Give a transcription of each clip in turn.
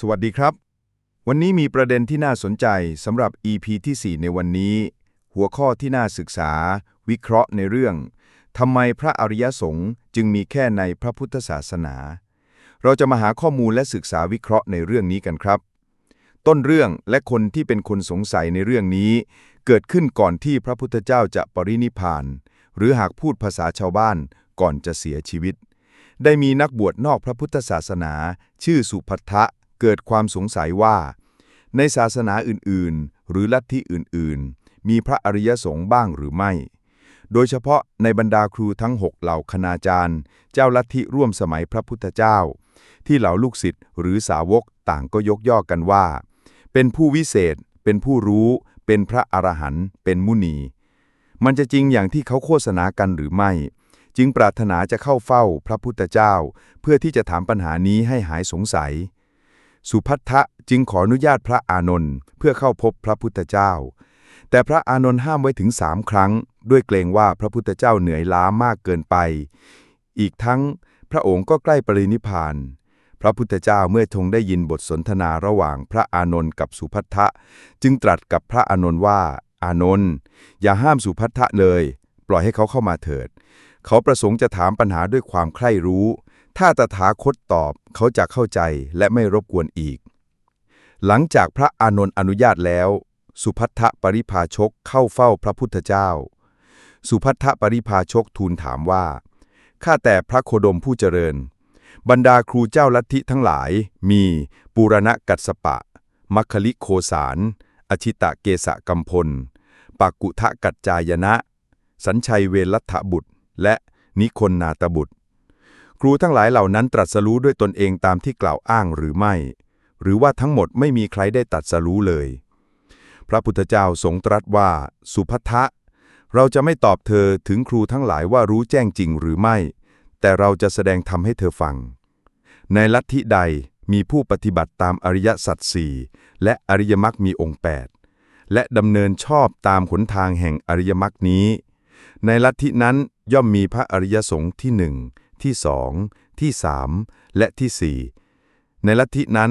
สวัสดีครับ วันนี้มีประเด็นที่น่าสนใจสำหรับ EP ที่ 4 ในวันนี้ หัวข้อที่น่าศึกษา วิเคราะห์ในเรื่องทำไมพระอริยสงฆ์จึงมีแค่ในพระพุทธศาสนา เราจะมาหาข้อมูลและศึกษาวิเคราะห์ในเรื่องนี้กันครับ ต้นเรื่องและคนที่เป็นคนสงสัยในเรื่องนี้ เกิดขึ้นก่อนที่พระพุทธเจ้าจะปรินิพพาน หรือหากพูดภาษาชาวบ้านก่อนจะเสียชีวิต ได้มีนักบวชนอกพระพุทธศาสนา ชื่อสุพัทธะ เกิดความสงสัยว่า ในศาสนาอื่นๆ หรือลัทธิอื่นๆ มีพระอริยสงฆ์บ้างหรือไม่ โดยเฉพาะในบรรดาครูทั้งหกเหล่าคณาจารย์ เจ้าลัทธิร่วมสมัยพระพุทธเจ้า ที่เหล่าลูกศิษย์หรือสาวกต่างก็ยกย่อกันว่า เป็นผู้วิเศษ เป็นผู้รู้ เป็นพระอรหันต์เป็นมุนี มันจะจริงอย่างที่เขาโฆษณากันหรือไม่จึงปรารถนาจะเข้าเฝ้าพระพุทธเจ้า เพื่อที่จะถามปัญหานี้ให้หายสงสัย สุพัทธะจึงขออนุญาตพระอานนท์เพื่อเข้าพบพระพุทธเจ้า แต่พระอานนท์ห้ามไว้ถึงสามครั้ง ด้วยเกรงว่าพระพุทธเจ้าเหนื่อยล้ามากเกินไป อีกทั้งพระองค์ก็ใกล้ปรินิพาน พระพุทธเจ้าเมื่อทงได้ยินบทสนทนาระหว่างพระอานนท์กับสุพัทธะ จึงตรัสกับพระอานนท์ว่า อานนท์อย่าห้ามสุพัทธะเลย ปล่อยให้เขาเข้ามาเถิด เขาประสงค์จะถามปัญหาด้วยความใคร่รู้ ถ้าตถาคตตอบเขาจะเข้าใจและไม่รบกวนอีก หลังจากพระอานนท์อนุญาตแล้ว สุพัทธปริภาชกเข้าเฝ้าพระพุทธเจ้า สุพัทธปริภาชกทูลถามว่าข้าแต่พระโคดมผู้เจริญ บรรดาครูเจ้าลัทธิทั้งหลาย มีปูรณะกัสสปะ มัคคลิโคสาร อชิตะเกสะกัมพลปักกุทะกัจจายนะ สัญชัยเวลัทธบุตร และนิคนนาตบุตร ครูทั้งหลายเหล่านั้นตรัสรู้ด้วยตนเองตามที่กล่าวอ้างหรือไม่ หรือว่าทั้งหมดไม่มีใครได้ตรัสรู้เลย พระพุทธเจ้าทรงตรัสว่า สุพัทธะเราจะไม่ตอบเธอถึงครูทั้งหลายว่ารู้แจ้งจริงหรือไม่ แต่เราจะแสดงธรรมให้เธอฟัง ในลัทธิใดมีผู้ปฏิบัติตามอริยสัจสี่และอริยมรรคมีองค์ 8 และดำเนินชอบตามขนทางแห่งอริยมรรคนี้ ในลัทธินั้นย่อมมีพระอริยสงฆ์ที่หนึ่ง ที่สองที่สามและที่สี่ในลัทธินั้น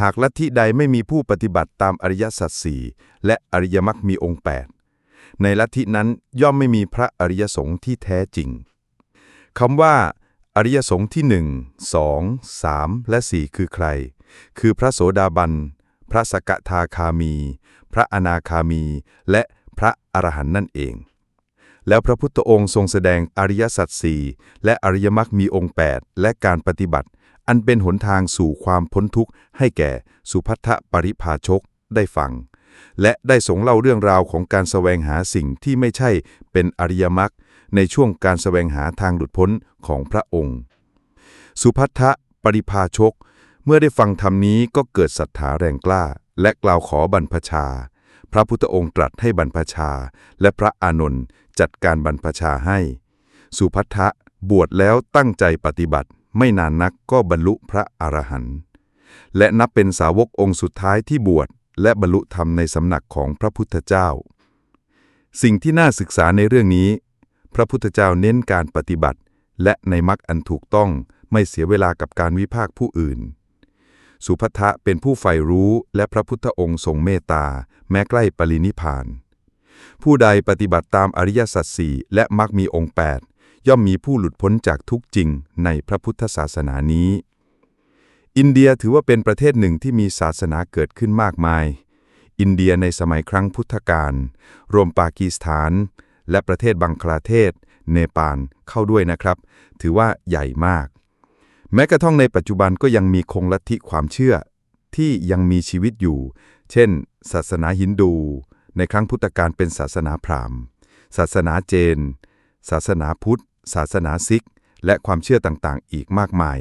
หากลัทธิใดไม่มีผู้ปฏิบัติตามอริยสัจสี่และอริยมรรคมีองค์ 8 ในลัทธินั้นย่อมไม่มีพระอริยสงฆ์ที่แท้จริงคำว่า อริยสงฆ์ที่หนึ่งสองสามและสี่คือใคร คือพระโสดาบัน พระสกทาคามี พระอนาคามี และพระอรหันต์นั่นเอง แล้วพระพุทธองค์ทรงแสดงอริยสัจสี่และอริยมรรคมีองค์ 8 และการปฏิบัติ อันเป็นหนทางสู่ความพ้นทุกข์ให้แก่สุพัทธปริภาชกได้ฟัง และได้สงเล่าเรื่องราวของการแสวงหาสิ่งที่ไม่ใช่เป็นอริยมรรคในช่วงการแสวงหาทางหลุดพ้นของพระองค์ สุพัทธปริภาชก เมื่อได้ฟังธรรมนี้ก็เกิดศรัทธาแรงกล้า และกล่าวขอบรรพชา พระพุทธองค์ตรัสให้บรรพชา และพระอานนท์ จัดการบรรพชาให้ สุพัทธะบวชแล้วตั้งใจปฏิบัติ ไม่นานนักก็บรรลุพระอรหันต์และนับเป็นสาวกองค์สุดท้ายที่บวชและบรรลุธรรมในสำนักของพระพุทธเจ้า สิ่งที่น่าศึกษาในเรื่องนี้ พระพุทธเจ้าเน้นการปฏิบัติ และในมรรคอันถูกต้องไม่เสียเวลากับการวิพากษ์ผู้อื่น สุภัททะเป็นผู้ใฝ่รู้และพระพุทธองค์ทรงเมตตา แม้ใกล้ปรินิพพาน ผู้ใดปฏิบัติตามอริยสัจสี่และมรรคมีองค์ 8 ย่อมมีผู้หลุดพ้นจากทุกจริงในพระพุทธศาสนานี้ อินเดียถือว่าเป็นประเทศหนึ่งที่มีศาสนาเกิดขึ้นมากมาย อินเดียในสมัยครั้งพุทธกาลรวมปากีสถาน และประเทศบังคลาเทศ เนปาลเข้าด้วยนะครับ ถือว่าใหญ่มาก แม้กระทั่งในปัจจุบันก็ยังมีคงลัทธิความเชื่อที่ยังมีชีวิตอยู่ เช่น ศาสนาฮินดู ในครั้งพุทธกาลเป็นศาสนาพราหมณ์ ศาสนาเจน ศาสนาพุทธ ศาสนาซิก และความเชื่อต่างๆ อีกมากมาย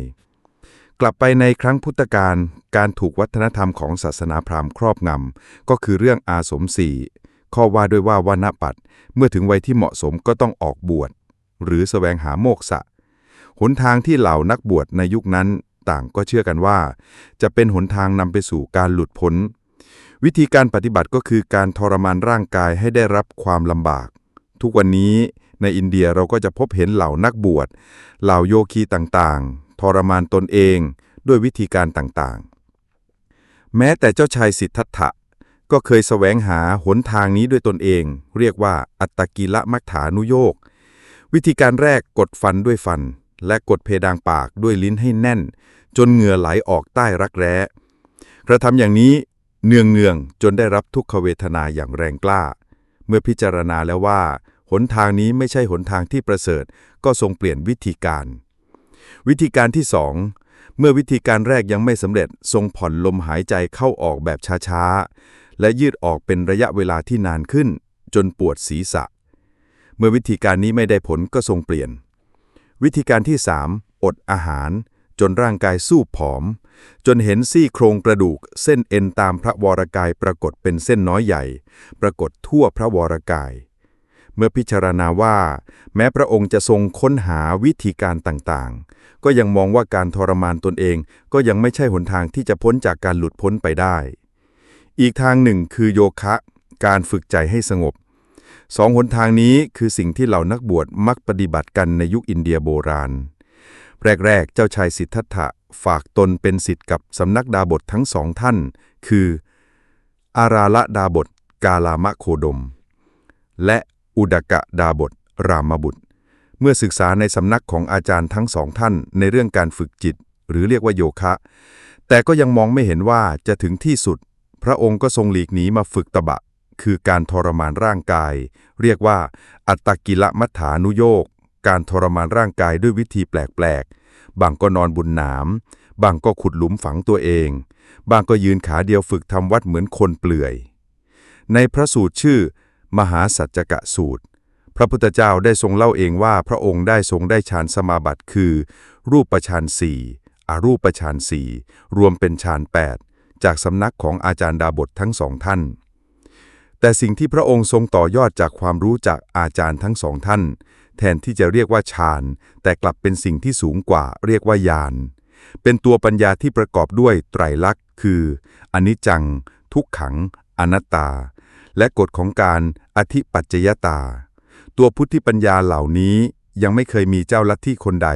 กลับไปในครั้งพุทธกาลการถูกวัฒนธรรมของศาสนาพราหมณ์ครอบงำก็คือเรื่องอาสมสี่ข้อว่าด้วยว่าวานปัตเมื่อถึงวัยที่เหมาะสมก็ต้องออกบวช หรือสแสวงหาโมกษะหนทางที่เหล่านักบวชในยุคนั้นต่างก็เชื่อกันว่า จะเป็นหนทางนำไปสู่การหลุดพ้น วิธีการปฏิบัติก็คือการทรมานร่างกายให้ได้รับความลำบาก ทุกวันนี้ในอินเดียเราก็จะพบเห็นเหล่านักบวช เหล่าโยคีต่างๆ ทรมานตนเองด้วยวิธีการต่างๆ แม้แต่เจ้าชายสิทธัตถะก็เคยแสวงหาหนทางนี้ด้วยตนเอง เรียกว่าอัตตกิละมัฏฐานุโยก วิธีการแรกกดฟันด้วยฟัน และกดเพดานปากด้วยลิ้นให้แน่น จนเหงื่อไหลออกใต้รักแร้ กระทำอย่างนี้ เนืองเนืองๆจนได้รับทุกขเวทนาอย่างแรงกล้า เมื่อพิจารณาแล้วว่า หนทางนี้ไม่ใช่หนทางที่ประเสริฐ ก็ทรงเปลี่ยนวิธีการ วิธีการที่สองเมื่อวิธีการแรกยังไม่สำเร็จทรงผ่อนลมหายใจเข้าออกแบบช้าๆ และยืดออกเป็นระยะเวลาที่นานขึ้น จนปวดศีรษะ เมื่อวิธีการนี้ไม่ได้ผลก็ทรงเปลี่ยน วิธีการที่ 3 อดอาหาร จนร่างกายสู้ผอม จนเห็นซี่โครงกระดูก เส้นเอ็นตามพระวรกายปรากฏเป็นเส้นน้อยใหญ่ ปรากฏทั่วพระวรกาย เมื่อพิจารณาว่า แม้พระองค์จะทรงค้นหาวิธีการต่างๆ ก็ยังมองว่าการทรมานตนเองก็ยังไม่ใช่หนทางที่จะพ้นจากการหลุดพ้นไปได้ อีกทางหนึ่งคือโยคะ การฝึกใจให้สงบสองหนทางนี้คือสิ่งที่เหล่านักบวชมักปฏิบัติกันในยุคอินเดียโบราณ แรกๆ เจ้าชายสิทธัตถะฝากตนเป็นสิทธิ์กับสำนักดาบททั้งสองท่าน คือ อาราละดาบทกาลามะโคดม และอุดกะดาบทรามบุตร เมื่อศึกษาในสำนักของอาจารย์ทั้งสองท่านในเรื่องการฝึกจิต หรือเรียกว่าโยคะ แต่ก็ยังมองไม่เห็นว่าจะถึงที่สุด พระองค์ก็ทรงหลีกหนีมาฝึกตบะ คือการทรมานร่างกาย เรียกว่า อัตตกิละมัฏฐานุโยก การทรมานร่างกายด้วยวิธีแปลกๆ บางก็นอนบุญหนาม บางก็ขุดหลุมฝังตัวเอง บางก็ยืนขาเดียวฝึกทำวัดเหมือนคนเปลื่อย ในพระสูตรชื่อ มหาสัจกะสูตร พระพุทธเจ้าได้ทรงเล่าเองว่าพระองค์ได้ทรงได้ฌานสมาบัติคือ รูปฌานสี่อรูปฌานสี่รวมเป็นฌานแปดจากสำนักของอาจารย์ดาบททั้งสองท่าน แต่สิ่งที่พระองค์ทรงต่อยอดจากความรู้จากอาจารย์ทั้งสองท่าน แทนที่จะเรียกว่าฌาน แต่กลับเป็นสิ่งที่สูงกว่า เรียกว่าญาณเป็นตัวปัญญาที่ประกอบด้วยไตรลักษณ์ คืออนิจจัง ทุกขัง อนัตตา และกฎของการอธิปัจจยตา ตัวพุทธิปัญญาเหล่านี้ยังไม่เคยมีเจ้าลัทธิคนใด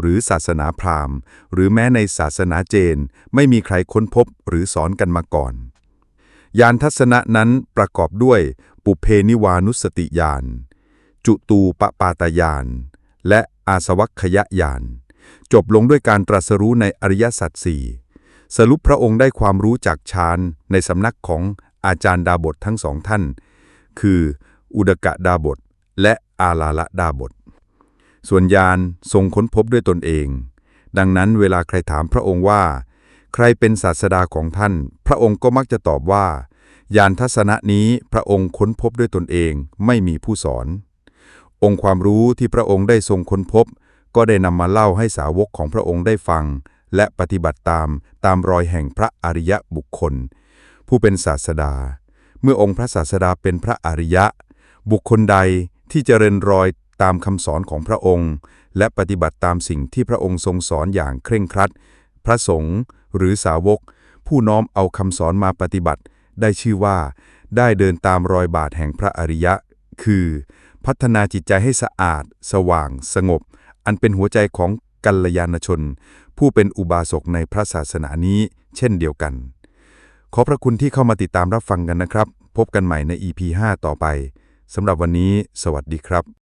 หรือศาสนาพราหมณ์ หรือแม้ในศาสนาเจน ไม่มีใครค้นพบหรือสอนกันมาก่อน ยานทัศนะนั้นประกอบด้วยปุเพนิวานุสติญาณ จุตูปปาตญาณและอาสวัคคยญาณจบลงด้วยการตรัสรู้ในอริยสัจสี่สรุปพระองค์ได้ความรู้จากฌานในสำนักของอาจารย์ดาบททั้งสองท่าน คือ อุดกะดาบท และอาลาละดาบท ส่วนยานทรงค้นพบด้วยตนเอง ดังนั้นเวลาใครถามพระองค์ว่า ใครเป็นศาสดาของท่าน พระองค์ก็มักจะตอบว่า ยานทัศนะนี้พระองค์ค้นพบด้วยตนเองไม่มีผู้สอน องค์ความรู้ที่พระองค์ได้ทรงค้นพบ ก็ได้นำมาเล่าให้สาวกของพระองค์ได้ฟัง และปฏิบัติตามตามรอยแห่งพระอริยะบุคคล ผู้เป็นศาสดา เมื่อองค์พระศาสดาเป็นพระอริยะ บุคคลใดที่จเจริญรอยตามคำสอนของพระองค์ และปฏิบัติตามสิ่งที่พระองค์ทรงสอนอย่างเคร่งครัด พระสงฆ์หรือสาวก ผู้น้อมเอาคำสอนมาปฏิบัติ ได้ชื่อว่า ได้เดินตามรอยบาทแห่งพระอริยะ คือ พัฒนาจิตใจให้สะอาด สว่าง สงบ อันเป็นหัวใจของกัลยาณชน ผู้เป็นอุบาสกในพระศาสนานี้ เช่นเดียวกัน ขอพระคุณที่เข้ามาติดตามรับฟังกันนะครับ พบกันใหม่ใน EP 5 ต่อไปสำหรับวันนี้ สวัสดีครับ